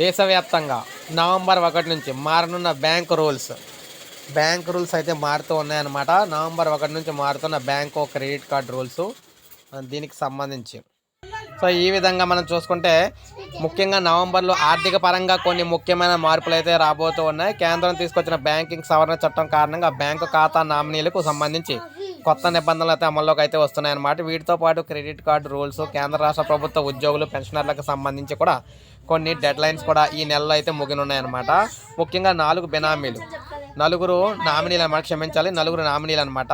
దేశవ్యాప్తంగా నవంబర్ ఒకటి నుంచి మారనున్న బ్యాంక్ రూల్స్. బ్యాంక్ రూల్స్ అయితే మారుతూ ఉన్నాయన్నమాట. నవంబర్ ఒకటి నుంచి మారుతున్న బ్యాంకు క్రెడిట్ కార్డ్ రూల్స్ దీనికి సంబంధించి. సో ఈ విధంగా మనం చూసుకుంటే ముఖ్యంగా నవంబర్లో ఆర్థిక పరంగా కొన్ని ముఖ్యమైన మార్పులు అయితే రాబోతూ ఉన్నాయి. కేంద్రం తీసుకొచ్చిన బ్యాంకింగ్ సవరణ చట్టం కారణంగా బ్యాంకు ఖాతా నామినీలకు సంబంధించి కొత్త నిబంధనలు అయితే అమల్లోకి అయితే వస్తున్నాయన్నమాట. వీటితో పాటు క్రెడిట్ కార్డు రూల్స్ కేంద్ర రాష్ట్ర ప్రభుత్వ ఉద్యోగులు పెన్షనర్లకు సంబంధించి కూడా కొన్ని డెడ్ లైన్స్ కూడా ఈ నెలలో అయితే ముగినున్నాయన్నమాట. ముఖ్యంగా నాలుగు బినామీలు. నలుగురు నామినీలు అనమాట క్షమించాలి నలుగురు నామినీలు అనమాట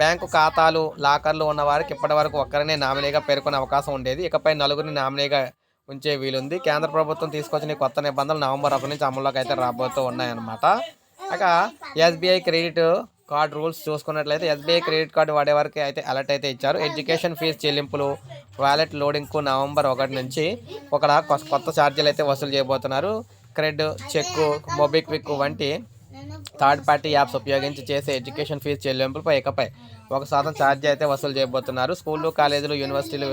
బ్యాంకు ఖాతాలు లాకర్లు ఉన్న వారికి ఇప్పటి వరకు ఒక్కరినే నామినీగా పేర్కొనే అవకాశం ఉండేది. ఇకపై నలుగురిని నామినీగా ఉంచే వీలుంది. కేంద్ర ప్రభుత్వం తీసుకొచ్చిన కొత్త నిబంధనలు నవంబర్ ఒకటి నుంచి అమల్లోకి అయితే రాబోతూ ఉన్నాయన్నమాట. ఇక ఎస్బీఐ క్రెడిట్ కార్డ్ రూల్స్ చూసుకున్నట్లయితే ఎస్బీఐ క్రెడిట్ కార్డు వాడే వారికి అయితే అలర్ట్ అయితే ఇచ్చారు. ఎడ్యుకేషన్ ఫీజు చెల్లింపులు వాలెట్ లోడింగ్కు నవంబర్ ఒకటి నుంచి ఒక కొత్త ఛార్జీలు అయితే వసూలు చేయబోతున్నారు. క్రెడ్ చెక్ మొబిక్విక్ వంటి థర్డ్ పార్టీ యాప్స్ ఉపయోగించి చేసే ఎడ్యుకేషన్ ఫీజు చెల్లింపులపై ఇకపై ఒక శాతం ఛార్జీ అయితే వసూలు చేయబోతున్నారు. స్కూళ్ళు కాలేజీలు యూనివర్సిటీలు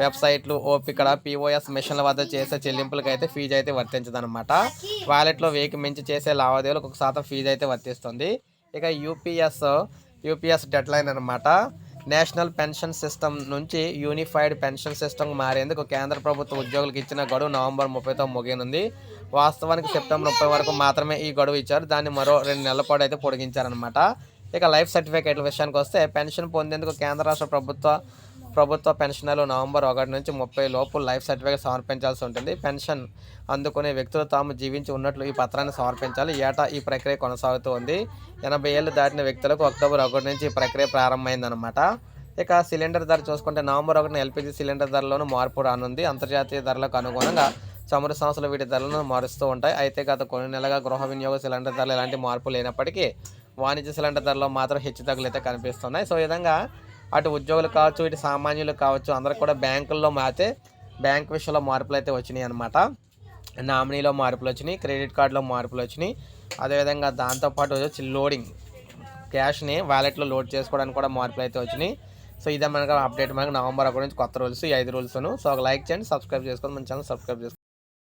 వెబ్సైట్లు ఇక్కడ పీఓఎస్ మిషన్ల వద్ద చేసే చెల్లింపులకు అయితే ఫీజు అయితే వర్తించదనమాట వాలెట్లో వెయ్యికి మించి చేసే లావాదేవీలకు ఒక శాతం ఫీజు అయితే వర్తిస్తుంది. ఇక యూపీఎస్ యూపీఎస్ డెడ్ లైన్ అనమాట నేషనల్ పెన్షన్ సిస్టమ్ నుంచి యూనిఫైడ్ పెన్షన్ సిస్టమ్ మారేందుకు కేంద్ర ప్రభుత్వ ఉద్యోగులకు ఇచ్చిన గడువు నవంబర్ ముప్పైతో ముగియనుంది. వాస్తవానికి సెప్టెంబర్ ముప్పై వరకు మాత్రమే ఈ గడువు ఇచ్చారు. దాన్ని మరో రెండు నెలల పాటు అయితే పొడిగించారనమాట ఇక లైఫ్ సర్టిఫికేట్ల విషయానికి వస్తే పెన్షన్ పొందేందుకు కేంద్ర రాష్ట్ర ప్రభుత్వ ప్రభుత్వ పెన్షనర్లు నవంబర్ ఒకటి నుంచి ముప్పై లోపు లైఫ్ సర్టిఫికేట్ సమర్పించాల్సి ఉంటుంది. పెన్షన్ అందుకునే వ్యక్తులు తాము జీవించి ఉన్నట్లు ఈ పత్రాన్ని సమర్పించాలి. ఏటా ఈ ప్రక్రియ కొనసాగుతూ ఉంది. ఎనభై ఏళ్ళు దాటిన వ్యక్తులకు అక్టోబర్ ఒకటి నుంచి ఈ ప్రక్రియ ప్రారంభమైందనమాట ఇక సిలిండర్ ధర చూసుకుంటే నవంబర్ ఒకటిన ఎల్పిజి సిలిండర్ ధరలోనూ మార్పు రానుంది. అంతర్జాతీయ ధరలకు అనుగుణంగా చమురు సంస్థలు వీటి ధరలను మారుస్తూ ఉంటాయి. అయితే గత కొన్ని నెలలుగా గృహ వినియోగ సిలిండర్ ధరలు ఎలాంటి మార్పు లేనప్పటికీ వాణిజ్య సిలిండర్ ధరలో మాత్రం హెచ్చు తగ్గులు అయితే కనిపిస్తున్నాయి. సో ఈ విధంగా అటు ఉద్యోగులు కావచ్చు ఇటు సామాన్యులు కావచ్చు అందరూ కూడా బ్యాంకుల్లో మారితే బ్యాంక్ విషయంలో మార్పులు అయితే వచ్చినాయి అనమాట నామినీలో మార్పులు వచ్చినాయి క్రెడిట్ కార్డులో మార్పులు వచ్చినాయి. అదేవిధంగా దాంతోపాటు వచ్చి లోడింగ్ క్యాష్ని వ్యాలెట్లో లోడ్ చేసుకోవడానికి కూడా మార్పులు అయితే వచ్చినాయి. సో ఇదే మనకు అప్డేట్ మనకు నవంబర్ ఒకటి నుంచి కొత్త రూల్స్ ఈ ఐదు రూల్స్ను. సో ఒక లైక్ చేయండి సబ్స్క్రైబ్ చేసుకొని మన ఛానల్ సబ్స్క్రైబ్ చేసుకోండి.